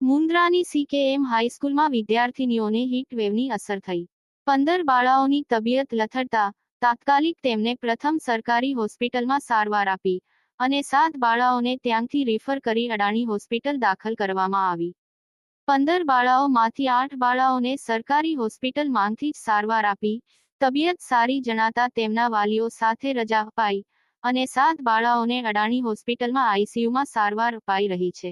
મુન્દ્રાની સીકેએમ હાઈસ્કૂલમાં વિદ્યાર્થીનીઓને heat અસર થઈ. પંદર બાળાઓની તબિયત લથડતા તાત્કાલિક તેમને પ્રથમ સરકારી હોસ્પિટલમાં સારવાર આપી અને સાત બાળાઓને ત્યાંથી રેફર કરી અડાણી હોસ્પિટલ દાખલ કરવામાં આવી. પંદર બાળાઓમાંથી આઠ બાળાઓને સરકારી હોસ્પિટલ માંગથી જ સારવાર આપી તબિયત સારી જણાતા તેમના વાલીઓ સાથે રજા અપાઈ અને સાત બાળાઓને અડાણી હોસ્પિટલમાં આઈસીયુમાં સારવાર અપાઈ રહી છે.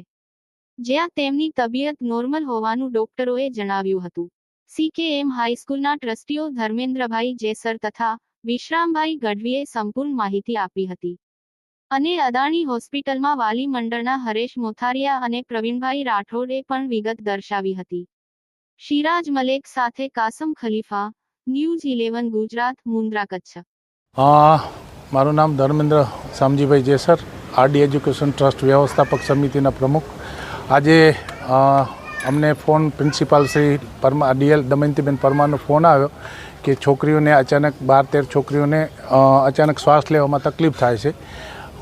જ્યાં તેમની તબિયત નોર્મલ હોવાનું ડોક્ટરોએ જણાવ્યું હતું. સીકેએમ હાઈસ્કૂલના ટ્રસ્ટીઓ ધર્મેન્દ્રભાઈ જેસર તથા વિશ્રામભાઈ ગઢવીએ સંપૂર્ણ માહિતી આપી હતી. અને અદાણી હોસ્પિટલમાં વાલી મંડળના હરેશ મોથારિયા અને પ્રવીણભાઈ રાઠોડે પણ વિગત દર્શાવી હતી. શિરાજ મલેક સાથે કાસમ ખલીફા ન્યૂઝ ઇલેવન ગુજરાત, મુન્દ્રા કચ્છ. મારું નામ Dharmendra Shamjibhai Jesar, RD education trust વ્યવસ્થાપક સમિતિના પ્રમુખ. આજે અમને phone principal Shri Parma, DL Damyantiben પરમારનો phone આવ્યો કે છોકરીઓને અચાનક, બાર તેર છોકરીઓને અચાનક શ્વાસ લેવામાં તકલીફ થાય છે.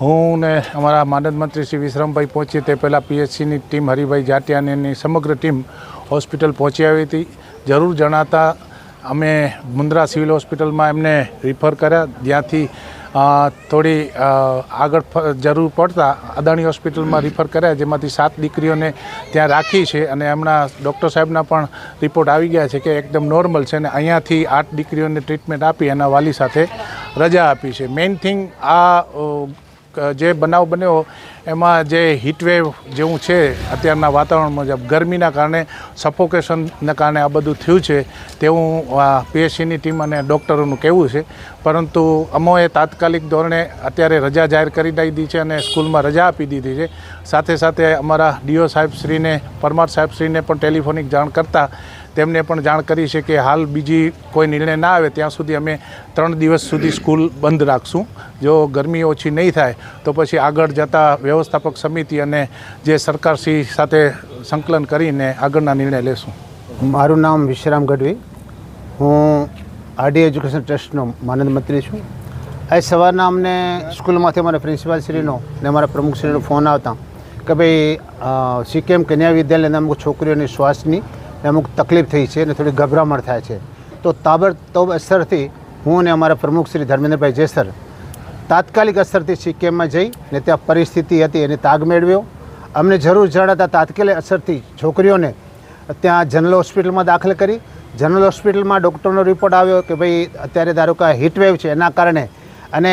હું ને અમારા માનદ મંત્રી શ્રી વિશ્રમભાઈ પહોંચીએ તે પહેલાં પીએચસીની ટીમ હરિભાઈ જાટિયા સમગ્ર ટીમ હોસ્પિટલ પહોંચી આવી હતી. જરૂર જણાતા અમે મુન્દ્રા સિવિલ હોસ્પિટલમાં એમને રિફર કર્યા. જ્યાંથી થોડી આગળ જરૂર પડતા અદાણી હોસ્પિટલમાં રિફર કર્યા. જેમાંથી સાત દીકરીઓને ત્યાં રાખી છે અને એમના ડૉક્ટર સાહેબના પણ રિપોર્ટ આવી ગયા છે કે એકદમ નોર્મલ છે અને અહીંયાથી આઠ દીકરીઓને ટ્રીટમેન્ટ આપી એના વાલી સાથે રજા આપી છે. મેઇન થિંગ આ જે બનાવ બન્યો, એમાં જે હીટવેવ જેવું છે, અત્યારના વાતાવરણ મુજબ, ગરમીના કારણે સફોકેશનના કારણે આ બધું થયું છે, તેવું પીએચસીની ટીમ અને ડૉક્ટરોનું કહેવું છે. પરંતુ અમોએ તાત્કાલિક ધોરણે અત્યારે રજા જાહેર કરી દીધી છે અને સ્કૂલમાં રજા આપી દીધી છે. સાથે સાથે અમારા ડીઓ સાહેબશ્રીને પરમાર સાહેબશ્રીને પણ ટેલિફોનિક જાણ કરતાં તેમને પણ જાણ કરી છે કે હાલ બીજી કોઈ નિર્ણય ના આવે, ત્યાં સુધી અમે ત્રણ દિવસ સુધી સ્કૂલ બંધ રાખશું. જો ગરમી ઓછી નહીં થાય, તો પછી આગળ જતાં વ્યવસ્થાપક સમિતિ અને જે સરકારશ્રી સાથે સંકલન કરીને આગળના નિર્ણય લેશું. મારું નામ વિશ્રામ ગઢવી. હું આરડી એજ્યુકેશન ટ્રસ્ટનો માનદ મંત્રી છું. આજે સવારના અમને સ્કૂલમાંથી અમારા પ્રિન્સિપાલશ્રીનો ને અમારા પ્રમુખશ્રીનો ફોન આવતા કે ભાઈ સીકેમ કન્યા વિદ્યાલયના અમુક છોકરીઓની શ્વાસની અમુક તકલીફ થઈ છે અને થોડી ગભરામણ થાય છે. તો તાબડતોબ અસરથી હું અને અમારા પ્રમુખ શ્રી ધર્મેન્દ્રભાઈ જેસર તાત્કાલિક અસરથી સિક્કિમમાં જઈ ને ત્યાં પરિસ્થિતિ હતી એને તાગ મેળવ્યો. અમને જરૂર જણાતા તાત્કાલિક અસરથી છોકરીઓને ત્યાં જનરલ હોસ્પિટલમાં દાખલ કરી. જનરલ હોસ્પિટલમાં ડૉક્ટરનો રિપોર્ટ આવ્યો કે ભાઈ અત્યારે ધારો કે હીટવેવ છે એના કારણે અને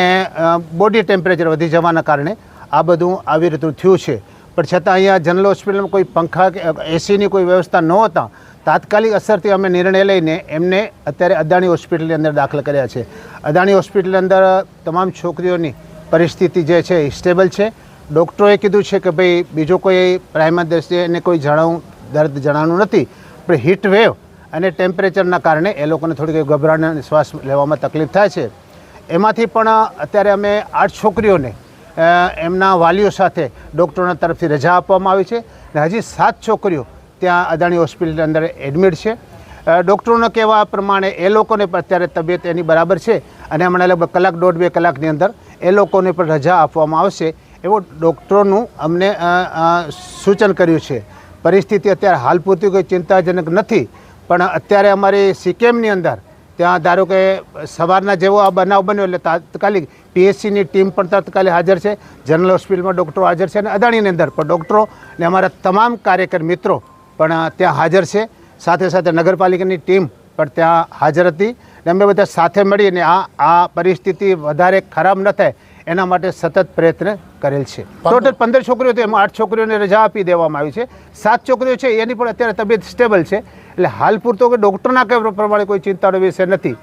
બોડી ટેમ્પરેચર વધી જવાના કારણે આ બધું આવી રીતનું થયું છે. પણ છતાં અહીંયા જનરલ હોસ્પિટલમાં કોઈ પંખા કે એસીની કોઈ વ્યવસ્થા નહોતા. તાત્કાલિક અસરથી અમે નિર્ણય લઈને એમને અત્યારે અદાણી હોસ્પિટલની અંદર દાખલ કર્યા છે. અદાણી હોસ્પિટલની અંદર તમામ છોકરીઓની પરિસ્થિતિ જે છે એ સ્ટેબલ છે. ડૉક્ટરોએ કીધું છે કે ભાઈ, બીજો કોઈ પ્રાઇમર દ્રષ્ટિએ એને કોઈ જણાવું, દર્દ જણાવવાનું નથી. પણ હીટ વેવ અને ટેમ્પરેચરના કારણે એ લોકોને થોડીક ગભરાણ શ્વાસ લેવામાં તકલીફ થાય છે. એમાંથી પણ અત્યારે અમે આઠ છોકરીઓને એમના વાલીઓ સાથે ડૉક્ટરોના તરફથી રજા આપવામાં આવી છે અને હજી સાત છોકરીઓ ત્યાં અદાણી હોસ્પિટલની અંદર એડમિટ છે. ડૉક્ટરોના કહેવા પ્રમાણે એ લોકોને પણ અત્યારે તબિયત એની બરાબર છે અને હમણાં લગભગ કલાક દોઢ બે કલાકની અંદર એ લોકોને પણ રજા આપવામાં આવશે એવો ડૉક્ટરોનું અમને સૂચન કર્યું છે. પરિસ્થિતિ અત્યારે હાલ પૂરતી કોઈ ચિંતાજનક નથી પણ અત્યારે અમારી સિક્કિમની અંદર ત્યાં ધારો કે સવારના જેવો આ બનાવ બન્યો એટલે તાત્કાલિક પીએચસીની ટીમ પણ તાત્કાલિક હાજર છે જનરલ હોસ્પિટલમાં ડૉક્ટરો હાજર છે અને અદાણીની અંદર પણ ડૉક્ટરો ને અમારા તમામ કાર્યકર મિત્રો પણ ત્યાં હાજર છે. સાથે સાથે નગરપાલિકાની ટીમ પણ ત્યાં હાજર હતી અને અમે બધા સાથે મળીને આ આ પરિસ્થિતિ વધારે ખરાબ ન થાય એના માટે સતત પ્રયત્ન કરેલ છે. ટોટલ પંદર છોકરીઓ તો એમાં આઠ છોકરીઓને રજા આપી દેવામાં આવી છે. સાત છોકરીઓ છે એની પણ અત્યારે તબિયત સ્ટેબલ છે. એટલે હાલ પૂરતો કે ડૉક્ટરના કહેવા પ્રમાણે કોઈ ચિંતાનો વિષય નથી?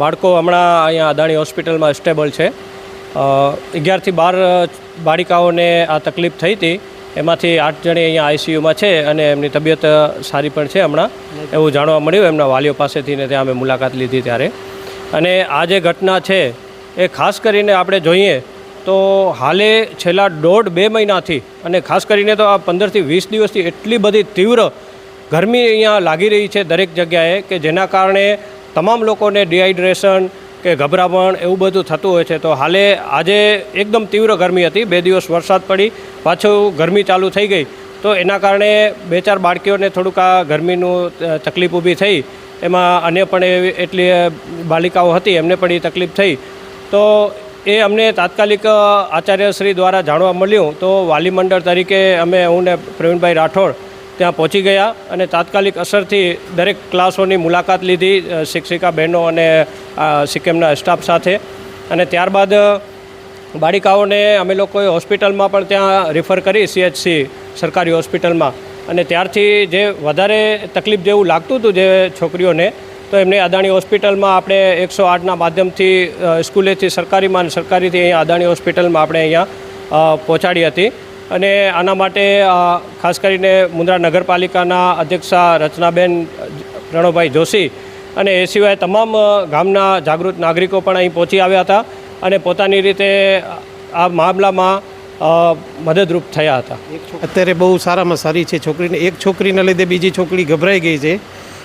બાળકો હમણાં અહીંયા અદાણી હોસ્પિટલમાં સ્ટેબલ છે. અગિયારથી બાર બાળિકાઓને આ તકલીફ થઈ હતી. એમાંથી આઠ જણી અહીંયા આઈસીયુમાં છે અને એમની તબિયત સારી પણ છે હમણાં. એવું જાણવા મળ્યું, એમના વાલીઓ પાસેથી ને ત્યાં અમે મુલાકાત લીધી ત્યારે. અને આ જે ઘટના છે, એ ખાસ કરીને આપણે જોઈએ તો હાલે છેલ્લા દોઢ બે મહિનાથી અને ખાસ કરીને તો આ પંદરથી વીસ દિવસથી એટલી બધી તીવ્ર ગરમી અહીંયા લાગી રહી છે દરેક જગ્યાએ કે જેના કારણે તમામ લોકોને ડિહાઇડ્રેશન કે ગભરામણ એવું બધું થતું હોય છે. તો હાલે આજે એકદમ તીવ્ર ગરમી હતી. બે દિવસ વરસાદ પડી, પાછું ગરમી ચાલુ થઈ ગઈ. તો એના કારણે બે ચાર બાળકીઓને થોડુંક આ ગરમીનું તકલીફ ઊભી થઈ. એમાં અન્ય પણ એટલી બાલિકાઓ હતી, એમને પણ એ તકલીફ થઈ. તો એ અમને તાત્કાલિક આચાર્યશ્રી દ્વારા જાણવા મળ્યું. તો વાલી મંડળ તરીકે અમે, હું ને પ્રવીણભાઈ રાઠોડ ત્યાં પહોંચી ગયા અને તાત્કાલિક અસરથી દરેક ક્લાસોની મુલાકાત લીધી શિક્ષિકા બહેનો અને સિક્કિમના સ્ટાફ સાથે. અને ત્યારબાદ બાળિકાઓને અમે લોકોએ હોસ્પિટલમાં પણ ત્યાં રિફર કરી સીએચસી સરકારી હોસ્પિટલમાં. અને ત્યારથી જે વધારે તકલીફ જેવું લાગતું હતું જે છોકરીઓને, તો એમને અદાણી હોસ્પિટલમાં આપણે એકસો આઠના માધ્યમથી સ્કૂલેથી સરકારીમાં અને સરકારીથી અહીંયા અદાણી હોસ્પિટલમાં આપણે અહીંયા પહોંચાડી હતી. અને આના માટે ખાસ કરીને મુન્દ્રા નગરપાલિકાના અધ્યક્ષા રચનાબેન પ્રણવભાઈ જોશી અને એ સિવાય તમામ ગામના જાગૃત નાગરિકો પણ અહીં પહોંચી આવ્યા હતા અને પોતાની રીતે આ મામલામાં મદદરૂપ થયા હતા. અત્યારે બહુ સારામાં સારી છે છોકરીને. એક છોકરીના લીધે બીજી છોકરી ગભરાઈ ગઈ છે.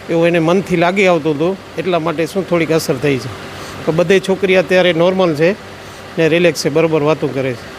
એવું એને મનથી લાગી આવતું હતું. એટલા માટે શું થોડીક અસર થઈ છે. તો બધે છોકરી અત્યારે નોર્મલ છે ને રિલેક્સ છે. બરાબર વાતો કરે છે.